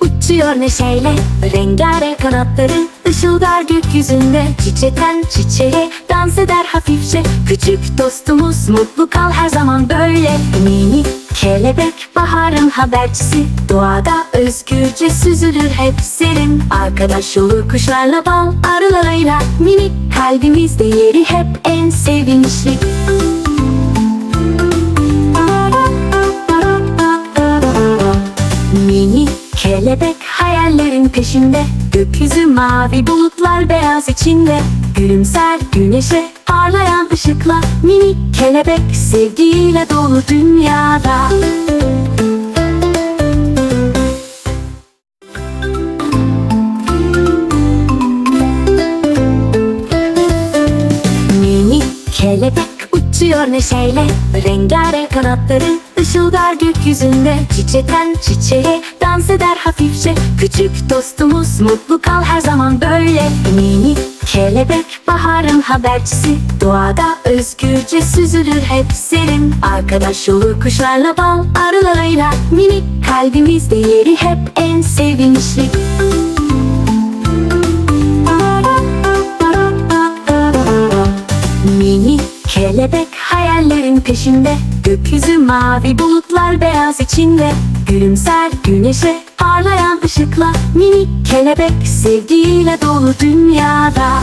uçuyor neşeyle Rengarenk kanatları ışıldar gökyüzünde. Çiçekten çiçeğe dans eder hafifçe. Küçük dostumuz mutlu kal her zaman böyle. Minik kelebek baharın habercisi. Doğada özgürce süzülür hep serin. Arkadaş olur kuşlarla bal arılarıyla. Minik kalbimizde yeri hep en sevinçli kelebek hayallerin peşinde. Gökyüzü mavi bulutlar beyaz içinde. Gülümser güneşe parlayan ışıkla. Mini kelebek sevgiyle dolu dünyada. Mini kelebek uçuyor neşeyle. Rengarenk kanatları ışıldar gökyüzünde. Çiçekten çiçeğe dans eder hafifçe. Küçük dostumuz mutlu kal her zaman böyle. Mini kelebek baharın habercisi. Doğada özgürce süzülür hep serin. Arkadaş olur kuşlarla bal arılarıyla. Mini kalbimizde yeri hep en sevinçli. Mini kelebek hayallerin peşinde. Gökyüzü mavi bulutlar beyaz içinde Gülümser güneşe parlayan ışıkla Mini kelebek sevgiyle dolu dünyada